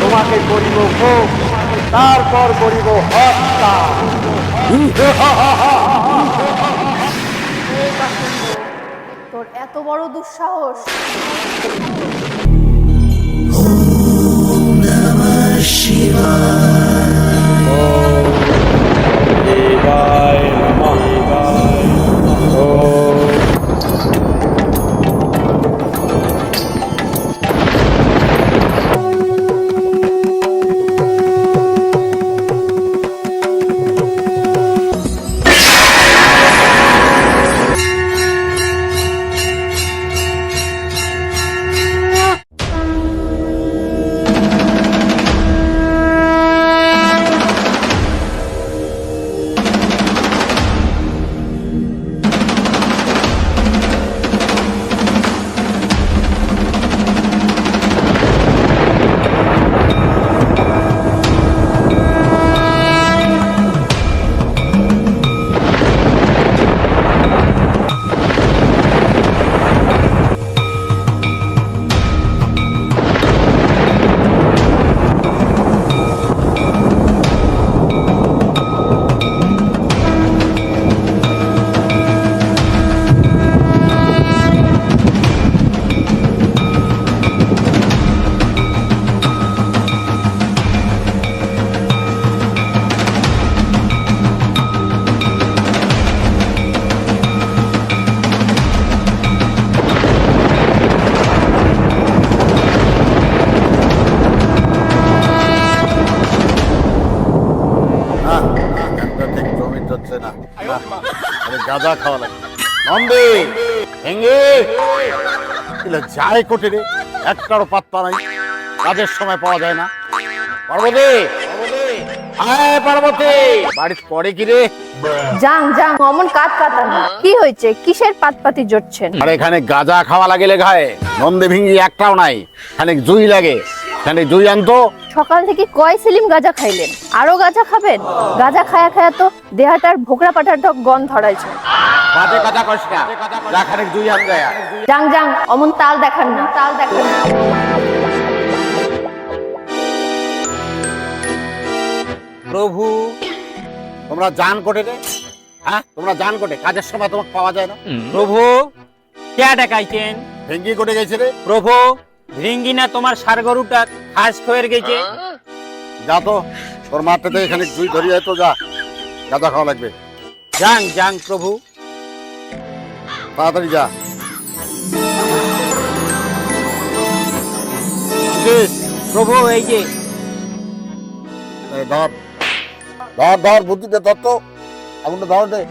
তোমাকে করিব ভোগ তারপর করিব হত্যা তোর এত বড় দুঃসাহস। ওম কোটি কোটে রে একটারও পাত্তা নাই। কাজের সময় পাওয়া যায় না। পার্বতী! আয় পার্বতী। বাড়িতে পড়ে কি রে? যাং যাং অমন কাত কাতান কি হয়েছে? কিসের পাতপাতি জড়ছেন? আর এখানে গাঁজা খাওয়া লাগে লেখায় নন্দে ভিঙ্গি একটাও নাই। এখানে জুই লাগে। এখানে জুই আনতো। সকাল থেকে কয় সেলিম গাজা খাইলেন? আরও গাজা খাবেন? গাজা খায়া খায়া তো দেহাটার ভোকরা পাটার ঢক গন ধরাইছে। বাজে গাঁজা কষ্ট যা খানিক জুই আন যায়। যাং যাং অমন তাল দেখান না তাল দেখান না। প্রভু তোমরা জান কোটে রে? হ্যাঁ? তোমরা জান কোটে? কাজের সময় তোমাকে পাওয়া যায় না। প্রভু কে ডাকাইছেন? ভেঙ্গি কোটে গেছে রে। প্রভু ভেঙ্গি রিঙ্গিনা তোমার সার গরুটা খাস হয়ে গেছে? যা তো তোর মাঠটাতে এখানে জুই ধরিয়ে তো যা। গাঁজা খাওয়া লাগবে। যাং যাং প্রভু। তাড়াতাড়ি যা। প্রভু এই যে। এই ধর ধর ধর বুদ্ধিতে ধর তো আগুনটা ধর দে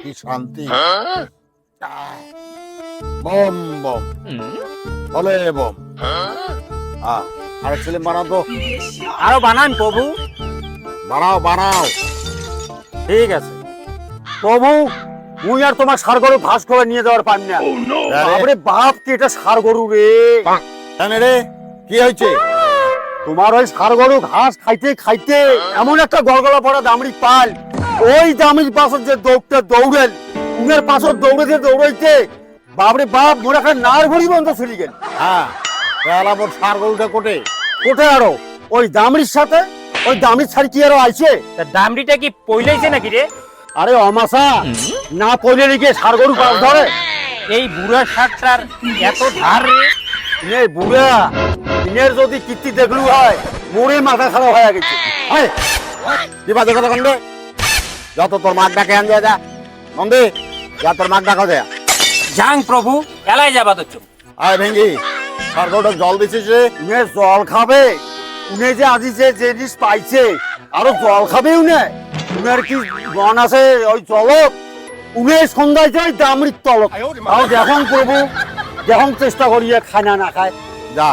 কি শান্তি। বম বম। বলে বম। আর ছেলে বানাও তো। আরও বানান প্রভু। বানাও বানাও। ঠিক আছে। প্রভু মুই আর তোমার সার গরু ঘাস করে নিয়ে যাওয়ার পান না। বাপরে বাপ কি এটা সার গরু রে কেন রে কি হয়েছে? তোমার ওই সার গরু ঘাস খাইতে খাইতে এমন একটা গলগলা পড়া দামড়ি পাল। ওই দামড়ির পাশের যে দৌড়তে দৌড়েন উনের পাশে দৌড়েতে দৌড়াইতে বাপরে বাপ মোর একটা নার ভরি বন্ধ চলে গেল। হ্যাঁ। মোর সার গরুটা কোটে। কোথায় আরও। ওই দামড়ির সাথে ওই দামড়ির ছাড়ি কি আরও আইছে? তা দামড়িটা কি পইলাইছে নাকি রে? আরে অমাসা না পড়লে লিখে সার গরু পাশ ধরে? এই বুড়া শাকটার এত ধার রে। নে বুড়া দিনের যদি কীর্তি দেখলু হয় মোরে মাথা খারাপ হয়ে গেছে। আয়, কি বাজে কথা যত তোর মাঠ ডাকে আন যা। নন্দে যা তোর মাঠ ডাকা যায় যাং প্রভু এলাই যাবা তো চুপ। আয় ভেঙ্গি। সার গরুটা জল দিছিস রে উনে জল খাবে। উনে যে আজি যে জিনিস পাইছে আরও জল খাবে উনে। উনের কি মন আছে ওই চলক উনে সন্ধ্যায় যায় দামড়ির তলক তাও দেখুন প্রভু দেখুন চেষ্টা করিয়ে খায় না না খায় যা।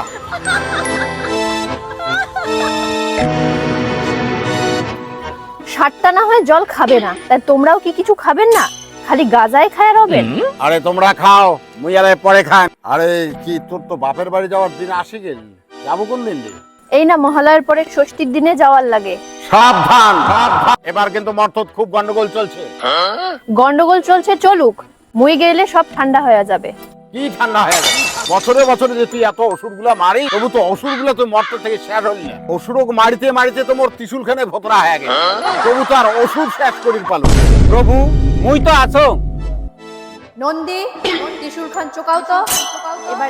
সাতটা না হয় জল খাবে না। তাই তোমরাও কি কিছু খাবেন না? খালি গাজায় খায় রবেন আরে তোমরা খাও মুই আরে পরে খান। আরে কি তোর তো বাপের বাড়ি যাওয়ার দিন আসে গেল। যাব কোন দিন রে? এই না মহালয়ার পরে ষষ্ঠীর দিনে যাওয়ার লাগে। সাবধান। এবার কিন্তু মর্তত খুব গন্ডগোল চলছে। গন্ডগোল চলছে চলুক। মুই গেলে সব ঠান্ডা হয়ে যাবে। কি ঠান্ডা হয়ে গেল বছরে বছরে যে তুই এত ওষুধগুলা মারি তবু তো ওষুধগুলা তুই মর্ত থেকে শেষ হলি না। ওষুধ মারিতে মারিতে তো মোর ত্রিশুল খানে ভতরা হয়ে গেল তবু তো আর ওষুধ শেষ করির পালো প্রভু মুই তো আছো। নন্দী ত্রিশুল খান চোকাও তো। এবার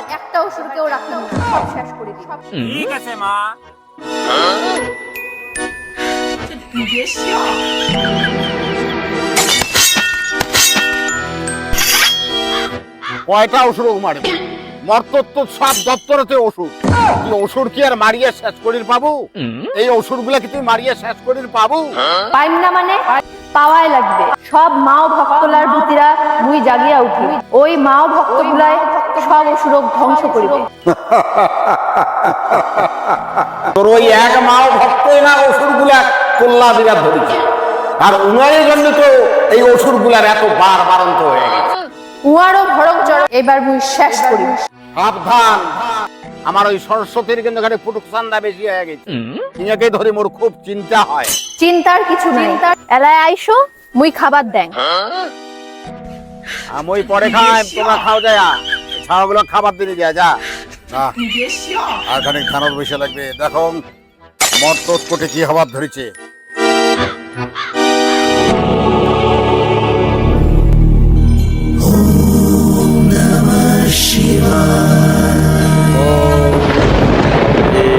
না, সব শেষ করে দিই ঠিক আছে মা। কয়টা ওষুধ মারে মর্তত তো সব দপ্তরেতে ওষুধ। তুই ওষুধ কি আর মারিয়ে শেষ করির পাবো? এই ওষুধগুলা কি তুই মারিয়ে শেষ করির পাবো? পাইম না মানে? পাওয়াই লাগবে। সব মাও ভক্তলার ভূতিরা মুই জাগিয়া উঠি। ওই মাও ভক্তগুলায় সব অসুরক ধ্বংস করিবে। তোর ওই এক মাও ভক্তই না ওষুধগুলা তোল্লা বিরাট ধরেছে। আর উনারের জন্য তো এই ওষুধগুলার এত বার বারন্ত হয়ে গেছে। উয়ারও ভরক জড় এবার মুই শেষ করি। সাবধান। আমার ওই সরস্বতীর কিন্তু এখানে ফুটুক চান্দা বেশি হয়ে গেছে। ইনাকে ধরে মোর খুব চিন্তা হয়। চিন্তার কিছু নেই। এলায় আইসো মুই খাবার দেন আমি পরে খাই তোমরা খাও যায়। ছাওয়াগুলো খাবার দিতে যা। যা। না আর খানিক ধানত বসে লাগবে। দেখো মর্ত কোটে কি হবার ধরেছে।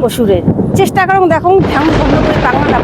অসুরের চেষ্টা করুন দেখুন ধ্যান ভঙ্গ করে কারণ না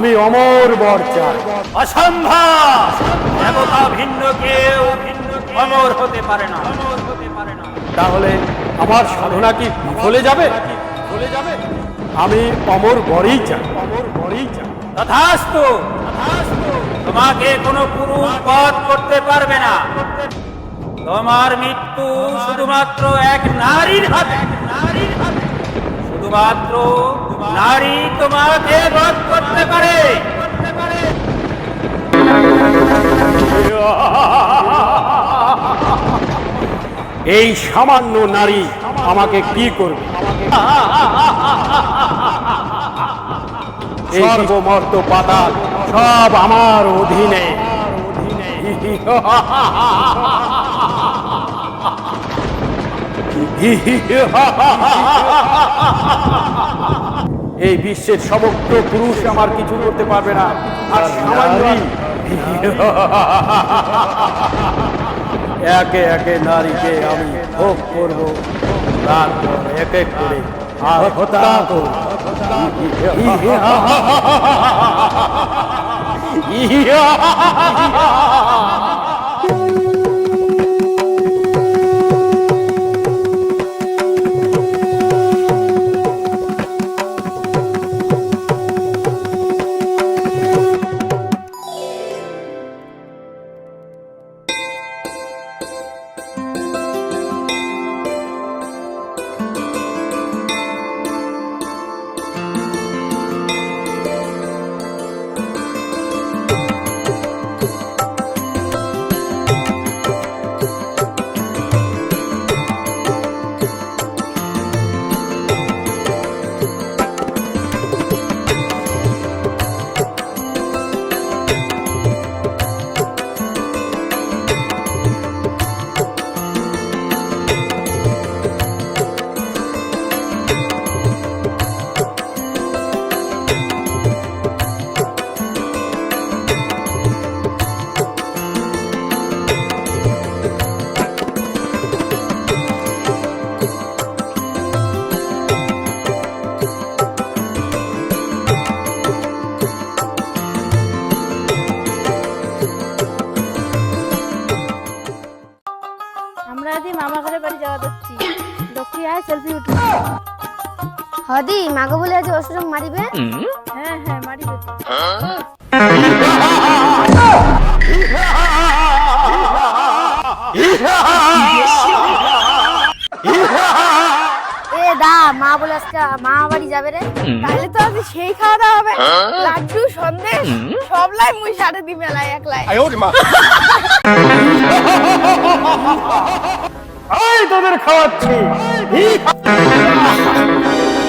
আমি অমর বর চাই। অসম্ভব! দেবতা ভিন্ন কেউ অমর হতে পারে না। তাহলে আমার সাধনা কি বিফলে যাবে? আমি অমর বরই চাই। অমর বরই চাই তথাস্তু তথাস্তু। তোমাকে কোনো পুরুষ বধ করতে পারবে না। তোমার মৃত্যু শুধুমাত্র এক নারীর হাতে নারীর হাতে। শুধুমাত্র নারী তোমাকে বধ করতে পারে। এই সামান্য নারী আমাকে কি করবে? সর্বমর্ত পাতাল সব আমার অধীনে। এই বিশ্বের সমগ্র পুরুষ আমার কিছু করতে পারবে না। আর একে একে নারীকে আমি ভোগ করব তারপর এক এক করে হত্যা করব। আমরা মাগো বলে আজ অসুরম মারিবে? হ্যাঁ হ্যাঁ মারিবে। এ দা মা বলে আজকে মা বাড়ি যাবে রে। তাহলে তো আজ সেই খাওয়া দাওয়া হবে লাড্ডু সন্দেশ সব লাই মুই সাড়ে দি মেলায় একলাই এই তোদের খাওয়াচ্ছি।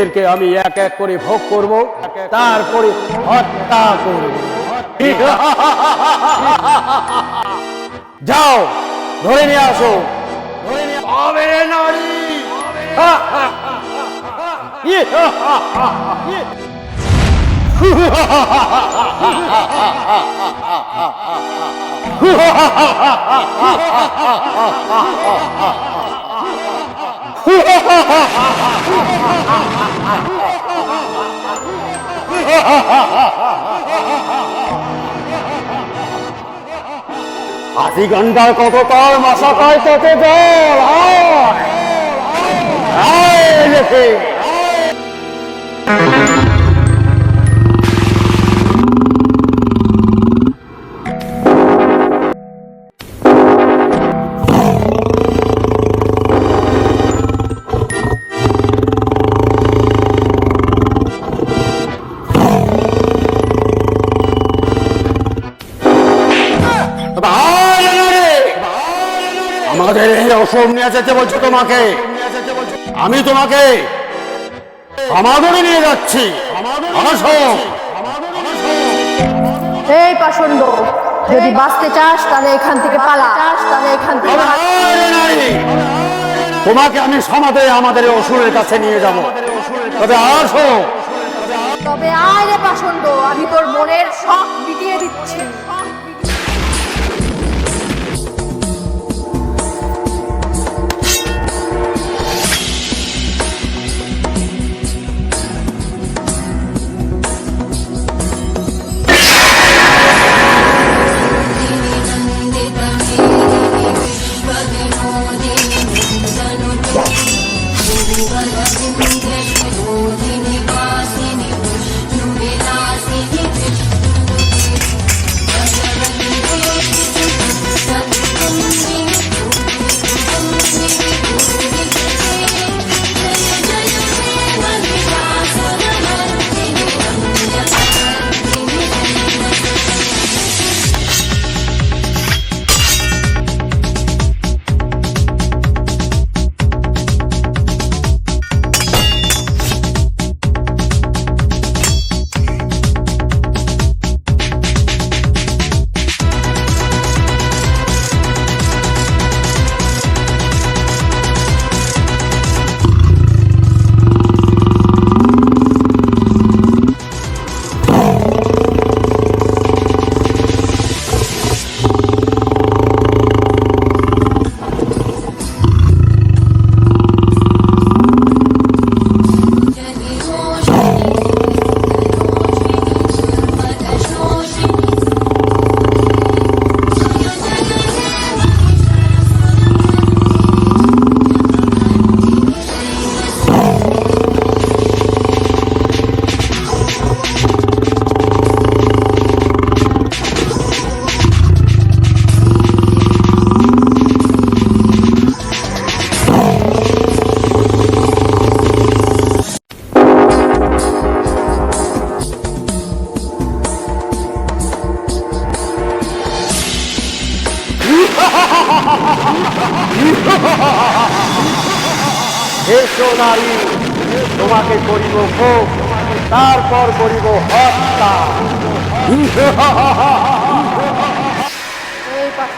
ওদেরকে আমি এক এক করে ভোগ করব তারপরে হত্যা করব। যাও ধরে নিয়ে আসো। ধরে নিয়ে হবে নারী। হাসি ঘণ্টার কত কাল মশা কয় তত জল দেখে আমাদের এই অসম নিয়ে যেতে বলছো তোমাকে? আমি তোমাকে সমাগমে নিয়ে যাচ্ছি। এই পাষণ্ড যদি বাঁচতে চাস তাহলে এখান থেকে পালা। চাস তাহলে এখান থেকে! তোমাকে আমি সমাধে আমাদের অসুরের কাছে নিয়ে যাব। তবে আসো তবে আয় রে পাষণ্ড আমি তোর মনের শখ মিটিয়ে দিচ্ছি।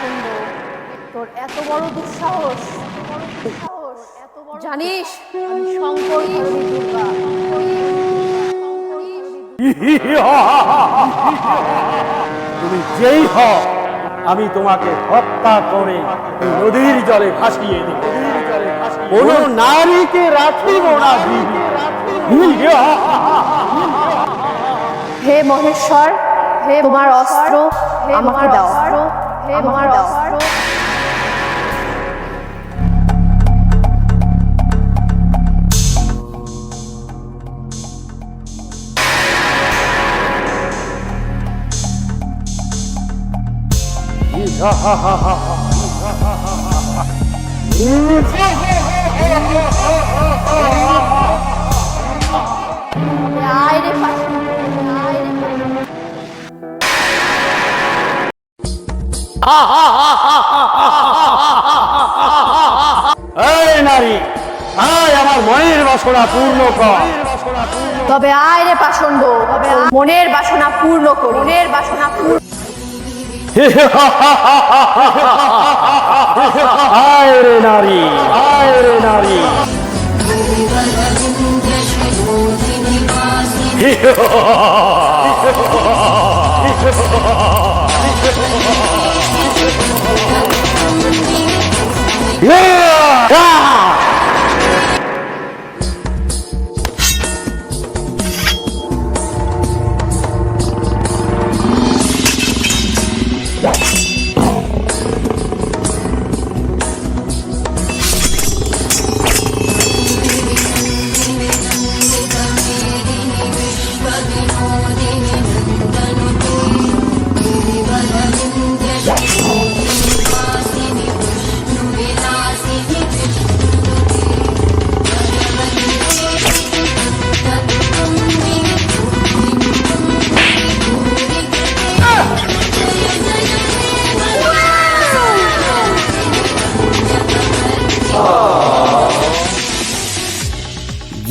এই তোর এত বড় দুঃসাহস। জানিস আমি শঙ্কর। দুর্গা তুমি যেই হও আমি তোমাকে হত্যা করে নদীর জলে ভাসিয়ে দেব। কোন নারীকে রাখিব না দিবি হে মহেশ্বর হে তোমার অস্ত্র আমাকে দাও। হে আমার অস্ত্র আয় রে পাখন্ড আয় এই নারী আয় আমার মনের বাসনা পূর্ণ কর। তবে আয় রে পাষণ্ড মনের বাসনা পূর্ণ করি মনের বাসনা পূর্ণ আয় রে নারী আয় রে নারী। Yeah! yeah!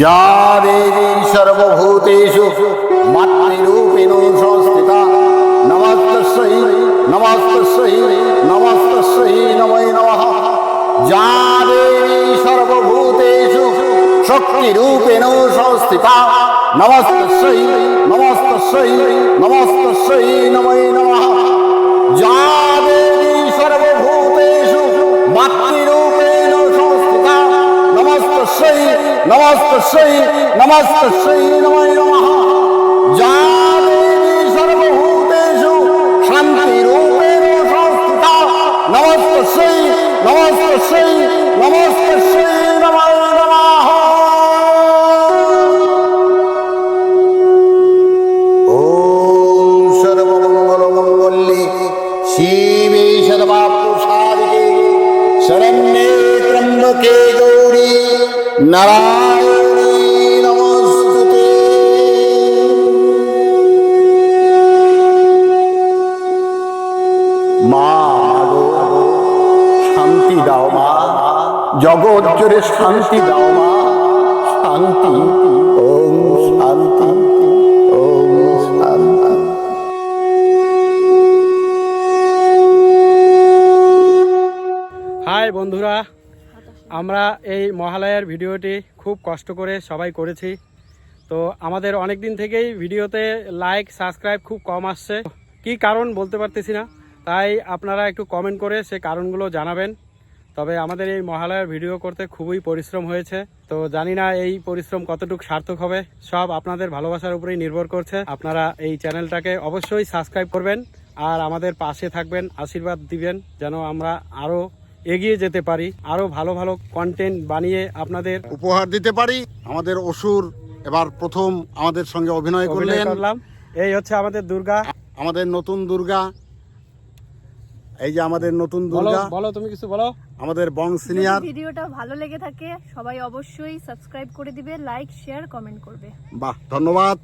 যা দেবী সর্বভূতেষু মাতৃরূপেণ সংস্থিতা নমস্তস্যৈ নমস্তস্যৈ নমস্তস্যৈ নমৈ নমঃ যা দেবী সর্বভূতেষু শক্তিরূপেণ সংস্থিতা নমস্তস্যৈ নমস্তস্যৈ নমস্তস্যৈ নমৈ নমঃ নমাজ তস্যই নমাজ তস্যই নমায় নমঃ। যা দেবী সর্বভূতেষু, শান্তি রূপেণ সংস্থিতা নমাজ তস্যই নমাজ তস্যই নমাজ তস্যই নমায় নমঃ। ওম সর্বমঙ্গল মঙ্গলে শিবে সর্বাপ্রসাদিকে শরণ্যে ত্রম্বকে গৌরী নারায়ণ। জগৎ জুড়ে শান্তি দাও মা। শান্তি, ওম শান্তি হাই বন্ধুরা, আমরা এই মহালয়ার ভিডিওটি খুব কষ্ট করে সবাই করেছি। তো আমাদের অনেক দিন থেকেই ভিডিওতে লাইক সাবস্ক্রাইব খুব কম আসছে। কি কারণ বলতে পারতেছি না, তাই আপনারা একটু কমেন্ট করে সে কারণগুলো জানাবেন। তবে আমাদের এই মহালয়ার ভিডিও করতে খুবই পরিশ্রম হয়েছে। তো জানি না এই পরিশ্রম কতটুকু সার্থক হবে সব আপনাদের ভালোবাসার উপরেই নির্ভর করছে। আপনারা এই চ্যানেলটাকে অবশ্যই সাবস্ক্রাইব করবেন আর আমাদের পাশে থাকবেন আশীর্বাদ দিবেন যেন আমরা আরও এগিয়ে যেতে পারি আরও ভালো ভালো কন্টেন্ট বানিয়ে আপনাদের উপহার দিতে পারি। আমাদের অসুর এবার প্রথম আমাদের সঙ্গে অভিনয় করলেন। করলাম। এই হচ্ছে আমাদের দুর্গা। আমাদের নতুন দুর্গা। এই যে আমাদের নতুন দুর্গা। বলো তুমি কিছু বলো। আমাদের বং সিনিয়র। ভিডিওটা ভালো লেগে থাকে সবাই অবশ্যই সাবস্ক্রাইব করে দিবে লাইক শেয়ার কমেন্ট করবে। বাহ ধন্যবাদ।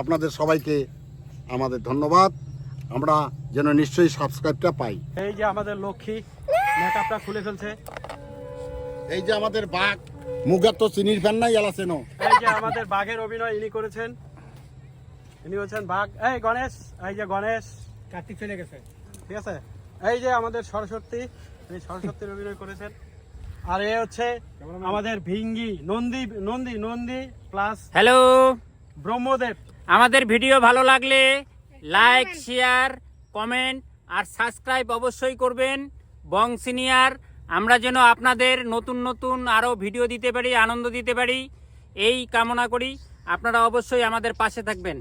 আপনাদের সবাইকে আমাদের ধন্যবাদ। আমরা যেন নিশ্চয়ই সাবস্ক্রাইবটা পাই। এই যে আমাদের লক্ষ্মী মেকআপটা খুলে ফেলছে। এই যে আমাদের বাঘ মুগার তো চিনির ফ্যান নাই এলা চেনো এই যে আমাদের বাঘের অভিনয় ইনি করেছেন। ইনি হচ্ছেন বাঘ। এই গণেশ এই যে গণেশ। কার্তিক চলে গেছে। ঠিক আছে? এই যে আমাদের সরস্বতী এই সরস্বতীর অভিনয় করেছেন। আর এ হচ্ছে আমাদের ভিঙ্গি নন্দী নন্দী নন্দী প্লাস হ্যালো ব্রহ্মদেব। আমাদের ভিডিও ভালো লাগলে লাইক শেয়ার কমেন্ট আর সাবস্ক্রাইব অবশ্যই করবেন। বং সিনিয়র আমরা যেন আপনাদের নতুন নতুন আরও ভিডিও দিতে পারি আনন্দ দিতে পারি এই কামনা করি। আপনারা অবশ্যই আমাদের পাশে থাকবেন।